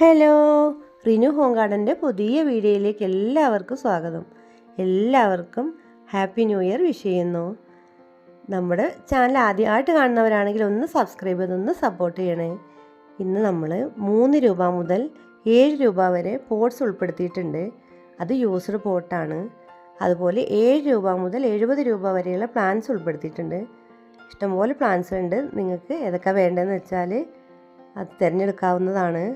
Hello Rinu home ഗാർഡന്റെ പുതിയ വീഡിയോയിലേക്ക് എല്ലാവർക്കും സ്വാഗതം. എല്ലാവർക്കും ഹാപ്പി ന്യൂ ഇയർ വിഷ് ചെയ്യുന്നു. നമ്മുടെ ചാനൽ ആദ്യമായിട്ട് കാണുന്നവരാണെങ്കിൽ ഒന്ന് സബ്സ്ക്രൈബ് ചെയ്തൊന്ന് സപ്പോർട്ട് ചെയ്യണേ. ഇന്ന് നമ്മൾ മൂന്ന് രൂപ മുതൽ ഏഴ് രൂപ വരെ പോട്ട്സ് ഉൾപ്പെടുത്തിയിട്ടുണ്ട്. അത് യൂസ്ഡ് പോട്ടാണ് അതുപോലെ ഏഴ് രൂപ മുതൽ എഴുപത് രൂപ വരെയുള്ള പ്ലാൻസ് ഉൾപ്പെടുത്തിയിട്ടുണ്ട്. ഇഷ്ടംപോലെ പ്ലാൻസ് ഉണ്ട്. നിങ്ങൾക്ക് ഏതൊക്കെ വേണ്ടതെന്ന് വെച്ചാൽ അത് തിരഞ്ഞെടുക്കാവുന്നതാണ്.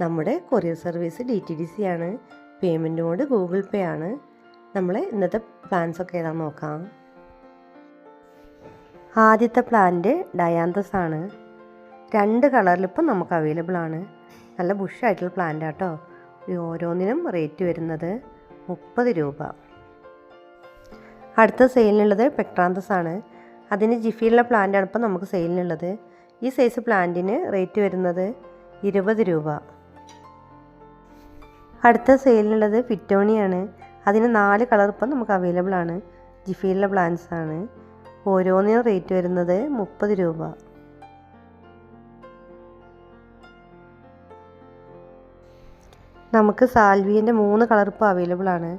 നമ്മുടെ courier service D T D C ആണ്. പേയ്മെന്റ് മോഡ് ഗൂഗിൾ പേ ആണ്. നമ്മൾ ഇന്നത്തെ പ്ലാൻസ് ഒക്കെ ഏതാണെന്ന് നോക്കാം. ആദ്യത്തെ പ്ലാന്റ് ഡയാന്തസ് ആണ്. രണ്ട് കളറിലിപ്പം നമുക്ക് അവൈലബിൾ ആണ്. നല്ല ബുഷായിട്ടുള്ള പ്ലാന്റ് ആട്ടോ. ഓരോന്നിനും റേറ്റ് വരുന്നത് മുപ്പത് രൂപ. അടുത്ത സെയിലിനുള്ളത് പെക്ട്രാന്തസ് ആണ്. അതിന് ജിഫിയിലുള്ള പ്ലാന്റാണ് ഇപ്പം നമുക്ക് സെയിലിനുള്ളത് ഈ സൈസ് പ്ലാന്റിന് റേറ്റ് വരുന്നത് ഇരുപത് രൂപ. അടുത്ത സെയിലിനുള്ളത് ഫിറ്റോണിയാണ് അതിന് നാല് കളർ ഇപ്പം നമുക്ക് അവൈലബിൾ ആണ്. ജിഫീലിലെ പ്ലാന്റ്സ് ആണ്. ഓരോന്നിനും റേറ്റ് വരുന്നത് മുപ്പത് രൂപ. നമുക്ക് സാൽവിയന്റെ മൂന്ന് കളർ ഇപ്പോൾ അവൈലബിൾ ആണ്.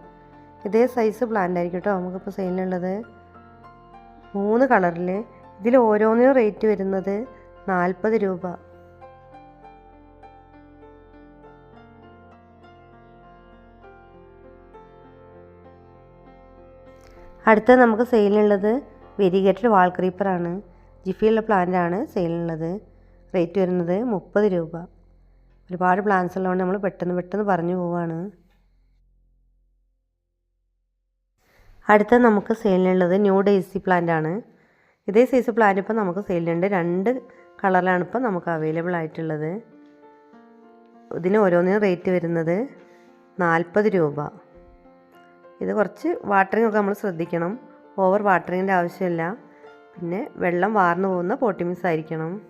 ഇതേ സൈസ് പ്ലാന്റ് ആയിരിക്കും കേട്ടോ നമുക്കിപ്പോൾ സെയിലിനുള്ളത് മൂന്ന് കളറിൽ ഇതിൽ ഓരോന്നിനും റേറ്റ് വരുന്നത് നാൽപ്പത് രൂപ. അടുത്ത നമുക്ക് സെയിലിനുള്ളത് വെരിഗേറ്റഡ് വാൾ ക്രീപ്പറാണ്. ജിഫിയുള്ള പ്ലാന്റാണ് സെയിലിനുള്ളത്. റേറ്റ് വരുന്നത് മുപ്പത് രൂപ. ഒരുപാട് പ്ലാന്റ്സ് ഉള്ളതുകൊണ്ട് നമ്മൾ പെട്ടെന്ന് പെട്ടെന്ന് പറഞ്ഞു പോവാണ്. അടുത്ത നമുക്ക് സെയിലിനുള്ളത് ന്യൂ ഡേസി പ്ലാന്റ് ആണ് ഇതേ സൈസ് പ്ലാന്റ് ഇപ്പോൾ നമുക്ക് സെയിലുണ്ട് രണ്ട് കളറിലാണ് ഇപ്പോൾ നമുക്ക് അവൈലബിൾ ആയിട്ടുള്ളത്. ഇതിന് ഓരോന്നിനും റേറ്റ് വരുന്നത് നാൽപ്പത് രൂപ. ഇത് കുറച്ച് വാട്ടറിംഗ് ഒക്കെ നമ്മൾ ശ്രദ്ധിക്കണം. ഓവർ വാട്ടറിങ്ങിന്റെ ആവശ്യമില്ല. പിന്നെ വെള്ളം വാർന്നു പോകുന്ന പോട്ടിമിക്സ് ആയിരിക്കണം.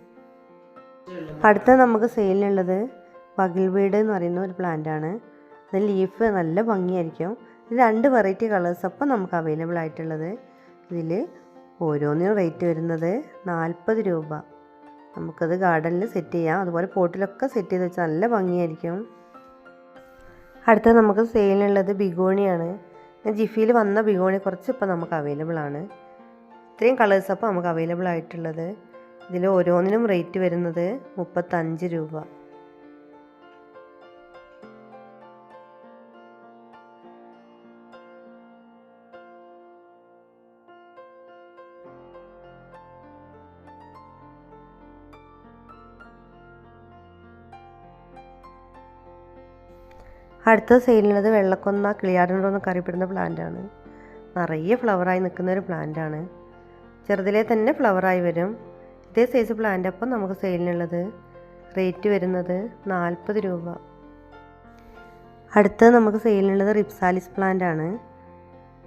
അടുത്ത നമുക്ക് സെയിലിനുള്ളത് പകിൽ വീട് എന്ന് പറയുന്ന ഒരു പ്ലാന്റ് ആണ്. അത് ലീഫ് നല്ല ഭംഗിയായിരിക്കും. ഇത് രണ്ട് വെറൈറ്റി കളേഴ്സ് അപ്പം നമുക്ക് അവൈലബിൾ ആയിട്ടുള്ളത്. ഇതിൽ ഓരോന്നിനും റേറ്റ് വരുന്നത് നാൽപ്പത് രൂപ. നമുക്കത് ഗാർഡനിൽ സെറ്റ് ചെയ്യാം. അതുപോലെ പോട്ടിലൊക്കെ സെറ്റ് ചെയ്ത് വെച്ചാൽ നല്ല ഭംഗിയായിരിക്കും. അടുത്തത് നമുക്ക് സെയിലിനുള്ളത് ബിഗോണിയാണ്. ജിഫിയിൽ വന്ന ബിഗോണി കുറച്ച് ഇപ്പം നമുക്ക് അവൈലബിൾ ആണ്. ഇത്രയും കളേഴ്സ് അപ്പോൾ നമുക്ക് അവൈലബിൾ ആയിട്ടുള്ളത്. ഇതിൽ ഓരോന്നിനും റേറ്റ് വരുന്നത് മുപ്പത്തഞ്ച് രൂപ. അടുത്ത സെയിലുള്ളത് വെള്ളക്കൊന്ന കിളിയാടുണ്ടോ എന്നൊക്കെ അറിയപ്പെടുന്ന പ്ലാന്റാണ്. നിറയെ ഫ്ലവറായി നിൽക്കുന്ന ഒരു പ്ലാന്റാണ്. ചെറുതിലെ തന്നെ ഫ്ലവറായി വരും. ഇതേ സൈസ് പ്ലാന്റ് അപ്പം നമുക്ക് സെയിലിനുള്ളത്. റേറ്റ് വരുന്നത് നാൽപ്പത് രൂപ. അടുത്തത് നമുക്ക് സെയിലിനുള്ളത് റിപ്സാലിസ് പ്ലാന്റ് ആണ്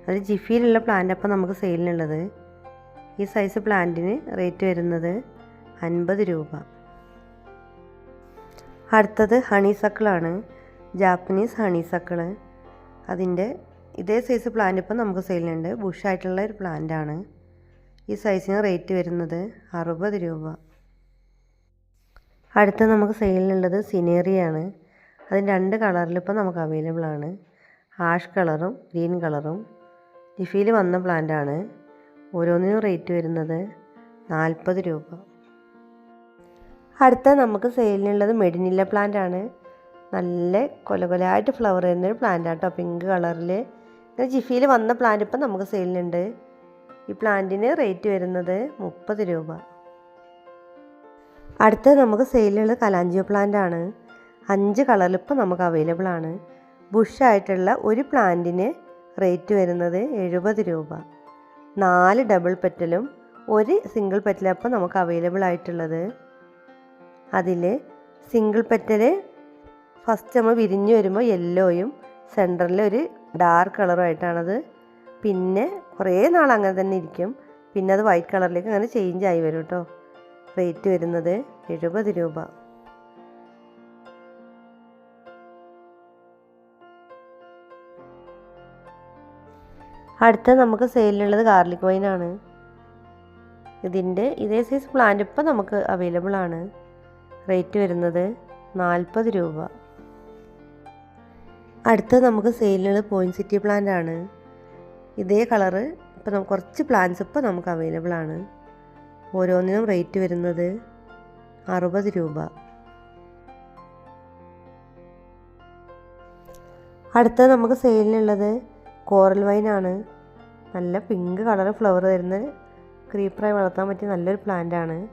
അത് ജിഫിയിലുള്ള പ്ലാന്റ് അപ്പം നമുക്ക് സെയിലിനുള്ളത്. ഈ സൈസ് പ്ലാന്റിന് റേറ്റ് വരുന്നത് അൻപത് രൂപ. അടുത്തത് ഹണിസക്കിളാണ് ജാപ്പനീസ് ഹണിസക്കിൾ അതിന്റെ ഇതേ സൈസ് പ്ലാന്റ് ഇപ്പം നമുക്ക് സെയിലുണ്ട് ബുഷായിട്ടുള്ള ഒരു പ്ലാന്റ് ആണ്. ഈ സൈസിന് റേറ്റ് വരുന്നത് അറുപത് രൂപ. അടുത്ത നമുക്ക് സെയിലിനുള്ളത് സിനേറിയാണ് അതിന് രണ്ട് കളറിൽ ഇപ്പം നമുക്ക് അവൈലബിൾ ആണ്. ആഷ് കളറും ഗ്രീൻ കളറും ജിഫിയിൽ വന്ന പ്ലാന്റ് ആണ്. ഓരോന്നിനും റേറ്റ് വരുന്നത് നാൽപ്പത് രൂപ. അടുത്ത നമുക്ക് സെയിലിനുള്ളത് മെഡിനില്ല പ്ലാന്റ് ആണ്. നല്ല കൊലകൊലയായിട്ട് ഫ്ലവർ ചെയ്യുന്നൊരു പ്ലാന്റ് ആട്ടോ പിങ്ക് കളറിൽ ജിഫിയിൽ വന്ന പ്ലാന്റ് ഇപ്പം നമുക്ക് സെയിലിനുണ്ട് ഈ പ്ലാന്റിന് റേറ്റ് വരുന്നത് മുപ്പത് രൂപ. അടുത്തത് നമുക്ക് സെയിലുള്ള കലാഞ്ചിയോ പ്ലാന്റ് ആണ്. അഞ്ച് കളറിൽ ഇപ്പം നമുക്ക് അവൈലബിൾ ആണ്. ബുഷായിട്ടുള്ള ഒരു പ്ലാന്റിന് റേറ്റ് വരുന്നത് എഴുപത് രൂപ. നാല് ഡബിൾ പെറ്റലും ഒരു സിംഗിൾ പെറ്റലും അപ്പം നമുക്ക് അവൈലബിൾ ആയിട്ടുള്ളത്. അതിൽ സിംഗിൾ പെറ്റൽ ഫസ്റ്റ് നമ്മൾ വിരിഞ്ഞ് വരുമ്പോൾ യെല്ലോയും സെന്ററിൽ ഒരു ഡാർക്ക് കളറുമായിട്ടാണത് പിന്നെ കുറേ നാൾ അങ്ങനെ തന്നെ ഇരിക്കും. പിന്നെ അത് വൈറ്റ് കളറിലേക്ക് അങ്ങനെ ചേഞ്ച് ആയി വരും കേട്ടോ റേറ്റ് വരുന്നത് എഴുപത് രൂപ. അടുത്ത നമുക്ക് സെയിലുള്ളത് ഗാർലിക് ആണ്. ഇതിന്റെ ഇതേ സൈസ് പ്ലാന്റ് ഇപ്പം നമുക്ക് അവൈലബിൾ ആണ്. റേറ്റ് വരുന്നത് നാൽപ്പത് രൂപ. അടുത്ത നമുക്ക് സെയിലിനുള്ള പോയിന്റ് സിറ്റി പ്ലാന്റ് ആണ്. ഇതേ കളറ് ഇപ്പം നമുക്ക് കുറച്ച് പ്ലാന്റ്സ് ഇപ്പോൾ നമുക്ക് അവൈലബിൾ ആണ്. ഓരോന്നിനും റേറ്റ് വരുന്നത് അറുപത് രൂപ. അടുത്ത നമുക്ക് സെയിലിനുള്ളത് കോറൽ വൈൻ ആണ്. നല്ല പിങ്ക് കളർ ഫ്ലവർ തരുന്ന ക്രീപ്പറായി വളർത്താൻ പറ്റിയ നല്ലൊരു പ്ലാന്റ് ആണ്.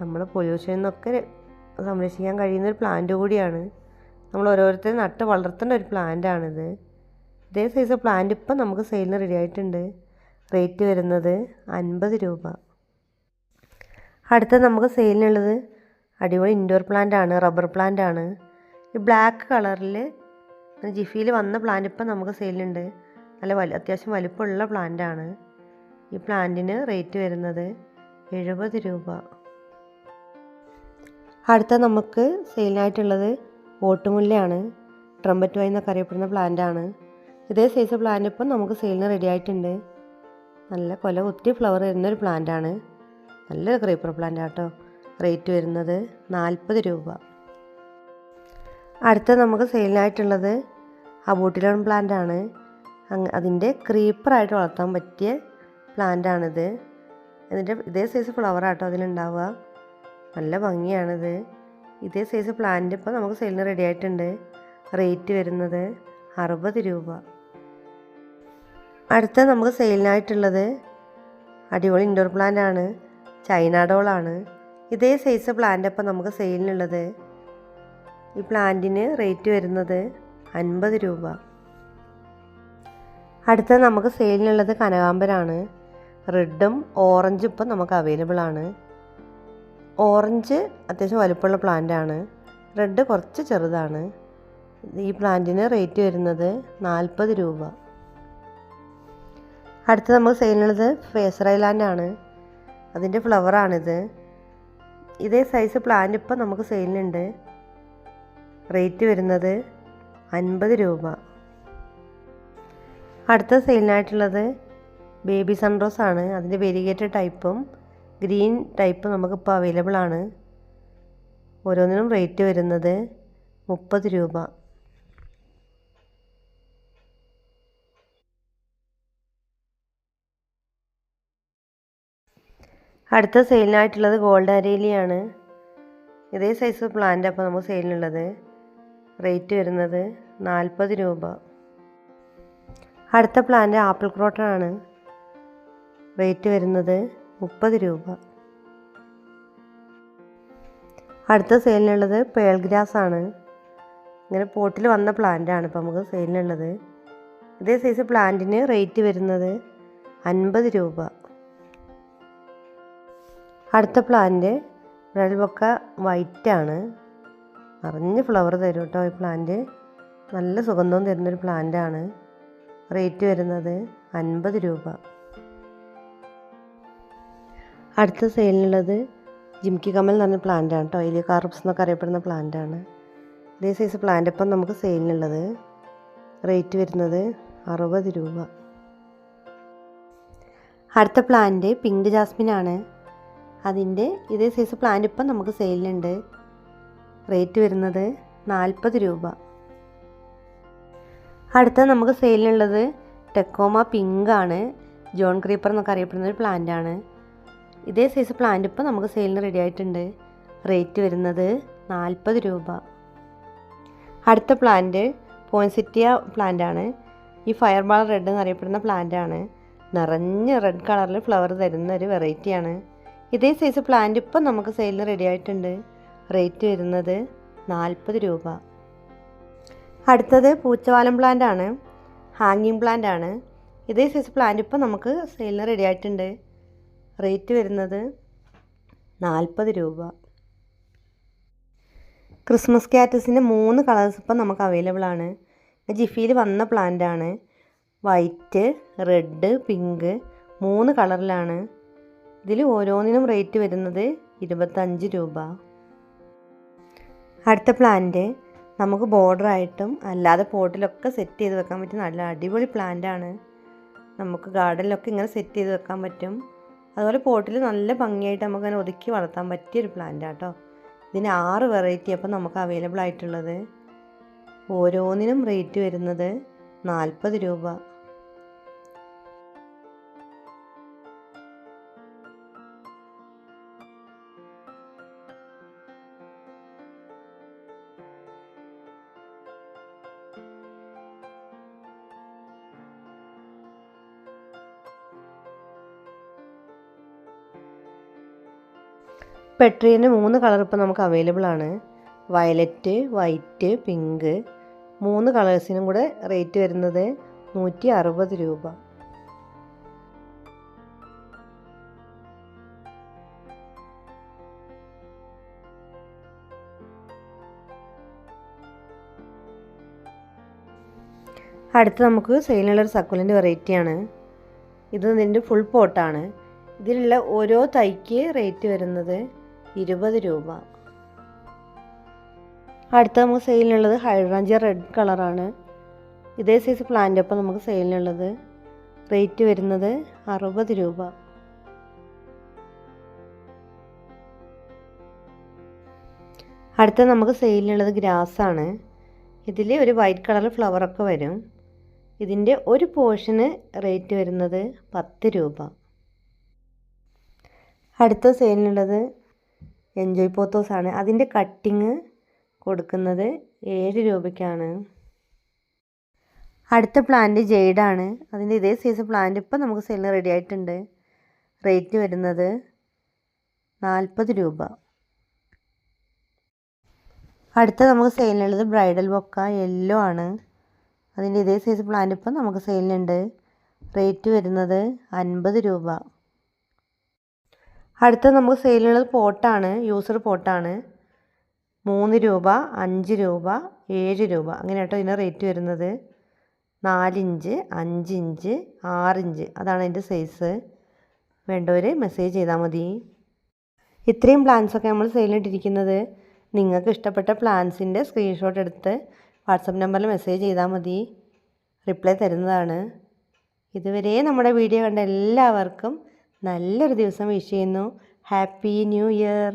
നമ്മൾ പൊല്യൂഷനിൽ നിന്നൊക്കെ സംരക്ഷിക്കാൻ കഴിയുന്ന ഒരു പ്ലാന്റ് കൂടിയാണ്. നമ്മൾ ഓരോരുത്തരും നട്ട് വളർത്തേണ്ട ഒരു പ്ലാന്റ് ആണിത് ഇതേ സൈസ് പ്ലാന്റ് ഇപ്പം നമുക്ക് സെയിലിന് റെഡി ആയിട്ടുണ്ട്. റേറ്റ് വരുന്നത് അൻപത് രൂപ. അടുത്ത നമുക്ക് സെയിലിനുള്ളത് അടിപൊളി ഇൻഡോർ പ്ലാന്റ് ആണ് റബ്ബർ പ്ലാന്റ് ആണ്. ഈ ബ്ലാക്ക് കളറിൽ ജിഫിയിൽ വന്ന പ്ലാന്റ് ഇപ്പം നമുക്ക് സെയിലുണ്ട് നല്ല വലു അത്യാവശ്യം വലുപ്പമുള്ള പ്ലാന്റ് ആണ്. ഈ പ്ലാന്റിന് റേറ്റ് വരുന്നത് എഴുപത് രൂപ. അടുത്ത നമുക്ക് സെയിലിനായിട്ടുള്ളത് ഓട്ടുമുല്ലയാണ് ട്രംബറ്റ് വൈ എന്നൊക്കെ അറിയപ്പെടുന്ന പ്ലാന്റ് ആണ്. ഇതേ സൈസ് പ്ലാന്റ് ഇപ്പം നമുക്ക് സെയിലിന് റെഡി ആയിട്ടുണ്ട്. നല്ല കൊല കുത്തി ഫ്ലവർ വരുന്നൊരു പ്ലാന്റ് ആണ്. നല്ലൊരു ക്രീപ്പർ പ്ലാന്റ് ആട്ടോ. റേറ്റ് വരുന്നത് നാൽപ്പത് രൂപ. അടുത്ത നമുക്ക് സെയിലിനായിട്ടുള്ളത് അബൂട്ടിലോൺ പ്ലാന്റ് ആണ്. അതിന്റെ ക്രീപ്പറായിട്ട് വളർത്താൻ പറ്റിയ പ്ലാന്റ് ആണിത്. ഇതിന്റെ ഇതേ സൈസ് ഫ്ലവർ ആട്ടോ അതിലുണ്ടാവുക. നല്ല ഭംഗിയാണിത്. ഇതേ സൈസ് പ്ലാന്റ് ഇപ്പോൾ നമുക്ക് സെയിലിന് റെഡി ആയിട്ടുണ്ട്. റേറ്റ് വരുന്നത് അറുപത് രൂപ. അടുത്ത നമുക്ക് സെയിലിനായിട്ടുള്ളത് അടിപൊളി ഇൻഡോർ പ്ലാന്റ് ആണ്. ചൈന ഡോളാണ് ഇതേ സൈസ് പ്ലാന്റ് ഇപ്പോൾ നമുക്ക് സെയിലിനുള്ളത് ഈ പ്ലാന്റിന് റേറ്റ് വരുന്നത് അൻപത് രൂപ. അടുത്ത നമുക്ക് സെയിലിനുള്ളത് കനകാമ്പരാണ് റെഡും ഓറഞ്ചും ഇപ്പം നമുക്ക് അവൈലബിൾ ആണ്. ഓറഞ്ച് അത്യാവശ്യം വലുപ്പമുള്ള പ്ലാന്റ് ആണ് റെഡ് കുറച്ച് ചെറുതാണ്. ഈ പ്ലാന്റിന് റേറ്റ് വരുന്നത് നാൽപ്പത് രൂപ. അടുത്ത് നമുക്ക് സെയിലുള്ളത് ഫേസർ റൈലാൻഡ് ആണ്. അതിന്റെ ഫ്ലവറാണിത് ഇതേ സൈസ് പ്ലാന്റ് ഇപ്പം നമുക്ക് സെയിലിനുണ്ട് റേറ്റ് വരുന്നത് അൻപത് രൂപ. അടുത്ത സെയിലിനായിട്ടുള്ളത് ബേബി സൺറോസ് ആണ്. അതിന്റെ വെരിഗേറ്റഡ് ടൈപ്പും ഗ്രീൻ ടൈപ്പ് നമുക്കിപ്പോൾ അവൈലബിൾ ആണ്. ഓരോന്നിനും റേറ്റ് വരുന്നത് മുപ്പത് രൂപ. അടുത്ത സെയിലിനായിട്ടുള്ളത് ഗോൾഡ് അരേലിയാണ്. ഇതേ സൈസ് പ്ലാന്റ് അപ്പോൾ നമുക്ക് സെയിലിനുള്ളത് റേറ്റ് വരുന്നത് നാൽപ്പത് രൂപ. അടുത്ത പ്ലാന്റ് ആപ്പിൾ ക്രോട്ടൺ ആണ്. റേറ്റ് വരുന്നത് മുപ്പത് രൂപ. അടുത്ത സെയിലിനുള്ളത് പേൾ ഗ്രാസ് ആണ്. ഇങ്ങനെ പോട്ടിൽ വന്ന പ്ലാന്റ് ആണ് ഇപ്പോൾ നമുക്ക് സെയിലിനുള്ളത്. ഇതേ സൈസ് പ്ലാന്റിന് റേറ്റ് വരുന്നത് അൻപത് രൂപ. അടുത്ത പ്ലാന്റ് വെള്ളബൊക്ക വൈറ്റ് ആണ്. നിറഞ്ഞ് ഫ്ലവർ തരും കേട്ടോ ഈ പ്ലാന്റ് നല്ല സുഗന്ധം തരുന്നൊരു പ്ലാന്റ് ആണ്. റേറ്റ് വരുന്നത് അൻപത് രൂപ. അടുത്ത സെയിലിനുള്ളത് ജിംകി കമൽ എന്ന് പറഞ്ഞ പ്ലാന്റ് ആണ് കേട്ടോ ഏലിയ കാർപ്സ് എന്നൊക്കെ അറിയപ്പെടുന്ന പ്ലാന്റ് ആണ്. ഇതേ സൈസ് പ്ലാന്റ് ഇപ്പം നമുക്ക് സെയിലിനുള്ളത് റേറ്റ് വരുന്നത് അറുപത് രൂപ. അടുത്ത പ്ലാന്റ് പിങ്ക് ജാസ്മിൻ ആണ്. അതിന്റെ ഇതേ സൈസ് പ്ലാന്റ് ഇപ്പം നമുക്ക് സെയിലിനുണ്ട്. റേറ്റ് വരുന്നത് നാൽപ്പത് രൂപ. അടുത്ത നമുക്ക് സെയിലിനുള്ളത് ടെക്കോമ പിങ്ക് ആണ്. ജോൺ ക്രീപ്പർ എന്നൊക്കെ അറിയപ്പെടുന്ന ഒരു പ്ലാന്റ് ആണ്. ഇതേ സൈസ് പ്ലാന്റ് ഇപ്പോൾ നമുക്ക് സെയിലിന് റെഡി ആയിട്ടുണ്ട്. റേറ്റ് വരുന്നത് നാൽപ്പത് രൂപ. അടുത്ത പ്ലാന്റ് പോയിൻസിറ്റിയ പ്ലാന്റ് ആണ്. ഈ ഫയർ ബാൾ റെഡ് എന്നറിയപ്പെടുന്ന പ്ലാന്റ് ആണ്. നിറഞ്ഞ റെഡ് കളറിൽ ഫ്ലവർ തരുന്ന ഒരു വെറൈറ്റിയാണ് ഇതേ സൈസ് പ്ലാന്റ് ഇപ്പം നമുക്ക് സെയിലിന് റെഡി ആയിട്ടുണ്ട്. റേറ്റ് വരുന്നത് നാൽപ്പത് രൂപ. അടുത്തത് പൂച്ചവാലം പ്ലാന്റ് ആണ്. ഹാങ്ങിങ് പ്ലാന്റ് ആണ്. ഇതേ സൈസ് പ്ലാന്റ് ഇപ്പം നമുക്ക് സെയിലിന് റെഡി ആയിട്ടുണ്ട്. റേറ്റ് വരുന്നത് നാൽപ്പത് രൂപ. ക്രിസ്മസ് ക്യാറ്റസിന്റെ മൂന്ന് കളേഴ്സ് ഇപ്പം നമുക്ക് അവൈലബിൾ ആണ്. ജിഫിയിൽ വന്ന പ്ലാന്റ് ആണ്. വൈറ്റ് റെഡ് പിങ്ക് മൂന്ന് കളറിലാണ് ഇതിൽ ഓരോന്നിനും റേറ്റ് വരുന്നത് ഇരുപത്തഞ്ച് രൂപ. അടുത്ത പ്ലാന്റ് നമുക്ക് ബോർഡറായിട്ടും അല്ലാതെ പോട്ടിലൊക്കെ സെറ്റ് ചെയ്ത് വെക്കാൻ പറ്റും നല്ല അടിപൊളി പ്ലാന്റ് ആണ്. നമുക്ക് ഗാർഡനിലൊക്കെ ഇങ്ങനെ സെറ്റ് ചെയ്ത് വെക്കാൻ പറ്റും. അതുപോലെ പോട്ടിൽ നല്ല ഭംഗിയായിട്ട് നമുക്ക് അങ്ങനെ ഒതുക്കി വളർത്താൻ പറ്റിയൊരു പ്ലാന്റ് ആട്ടോ ഇതിന് ആറ് വെറൈറ്റി അപ്പം നമുക്ക് അവൈലബിൾ ആയിട്ടുള്ളത്. ഓരോന്നിനും റേറ്റ് വരുന്നത് നാൽപ്പത് രൂപ. പെട്രീന് മൂന്ന് കളർ ഇപ്പോൾ നമുക്ക് അവൈലബിൾ ആണ്. Violet white pink. മൂന്ന് കളേഴ്സിനും കൂടെ റേറ്റ് വരുന്നത് നൂറ്റി അറുപത് രൂപ. അടുത്ത് നമുക്ക് സെയിലിനുള്ളൊരു സക്കുലിന്റെ വെറൈറ്റിയാണ് ഇത് ഇതിന്റെ ഫുൾ പോട്ടാണ് ഇതിലുള്ള ഓരോ തൈക്ക് റേറ്റ് വരുന്നത് ഇരുപത് രൂപ. അടുത്ത നമുക്ക് സെയിലിനുള്ളത് ഹൈഡ്രാഞ്ചിയ റെഡ് കളറാണ്. ഇതേ സൈസ് പ്ലാന്റ് അപ്പം നമുക്ക് സെയിലിനുള്ളത് റേറ്റ് വരുന്നത് അറുപത് രൂപ. അടുത്ത നമുക്ക് സെയിലിനുള്ളത് ആണ്. ഇതിൽ ഒരു വൈറ്റ് കളർ ഫ്ലവറൊക്കെ വരും. ഇതിന്റെ ഒരു പോർഷന് റേറ്റ് വരുന്നത് പത്ത് രൂപ. അടുത്ത സെയിലിനുള്ളത് എൻജോയ് പോത്തോസ് ആണ്. അതിന്റെ കട്ടിങ് കൊടുക്കുന്നത് ഏഴ് രൂപയ്ക്കാണ്. അടുത്ത പ്ലാന്റ് ജെയ്ഡാണ് അതിന്റെ ഇതേ സൈസ് പ്ലാന്റ് ഇപ്പം നമുക്ക് സെല്ലിന് റെഡി ആയിട്ടുണ്ട്. റേറ്റ് വരുന്നത് നാൽപ്പത് രൂപ. അടുത്ത നമുക്ക് സെയിലിനുള്ളത് ബ്രൈഡൽ ബൊക്ക യെല്ലോ ആണ്. അതിന്റെ ഇതേ സൈസ് പ്ലാന്റ് ഇപ്പം നമുക്ക് സെയിലിനുണ്ട് റേറ്റ് വരുന്നത് അൻപത് രൂപ. അടുത്ത നമുക്ക് സെയിലുള്ളത് പോട്ടാണ് യൂസർ പോട്ടാണ്. മൂന്ന് രൂപ അഞ്ച് രൂപ ഏഴ് രൂപ. അങ്ങനെ കേട്ടോ ഇതിന് റേറ്റ് വരുന്നത് നാലിഞ്ച് അഞ്ചിഞ്ച് ആറിഞ്ച് അതാണ് അതിന്റെ സൈസ് വേണ്ടവർ മെസ്സേജ് ചെയ്താൽ മതി. ഇത്രയും പ്ലാൻസൊക്കെ നമ്മൾ സെയിലിട്ടിരിക്കുന്നത്. നിങ്ങൾക്ക് ഇഷ്ടപ്പെട്ട പ്ലാൻസിന്റെ സ്ക്രീൻഷോട്ട് എടുത്ത് വാട്സപ്പ് നമ്പറിൽ മെസ്സേജ് ചെയ്താൽ മതി. റിപ്ലൈ തരുന്നതാണ്. ഇതുവരെ നമ്മുടെ വീഡിയോ കണ്ട എല്ലാവർക്കും നല്ലൊരു ദിവസം വിഷ് ചെയ്യുന്നു. Happy new year